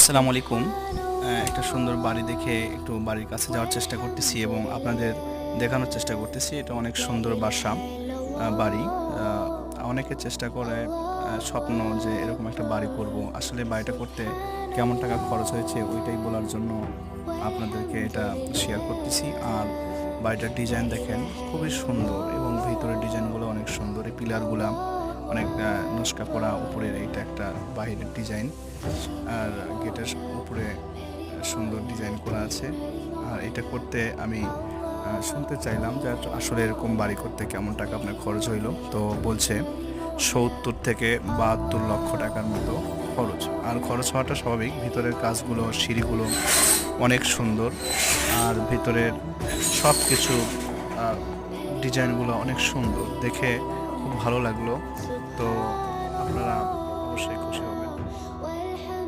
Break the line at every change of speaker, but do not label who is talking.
আসসালামু আলাইকুম। একটা সুন্দর বাড়ি দেখে একটু বাড়ির কাছে যাওয়ার চেষ্টা করতেছি এবং আপনাদের দেখানোর চেষ্টা করতেছি। এটা অনেক সুন্দর বাসা বাড়ি। অনেকে চেষ্টা করে স্বপ্ন যে এরকম একটা বাড়ি করব। আসলে বাড়িটা করতে কেমন টাকা খরচ হয়েছে ওইটাই বলার জন্য আপনাদেরকে এটা শেয়ার করতেছি। আর বাড়িটার ডিজাইন দেখেন, খুবই সুন্দর এবং ভিতরের ডিজাইনগুলো অনেক সুন্দর। এই পিলারগুলা অনেক নস্কা করা, উপরের এইটা একটা বাইরের ডিজাইন আর গেটের উপরে সুন্দর ডিজাইন করা আছে। আর এটা করতে আমি শুনতে চাইলাম যে আসলে এরকম বাড়ি করতে কেমন টাকা আপনার খরচ হইল? তো বলছে সত্তর থেকে বাহাত্তর লক্ষ টাকার মতো খরচ। আর খরচ হওয়াটা স্বাভাবিক, ভিতরের কাজগুলো, সিঁড়িগুলো অনেক সুন্দর। আর ভিতরের সব কিছু ডিজাইনগুলো অনেক সুন্দর। দেখে খুব ভালো লাগল। তো secos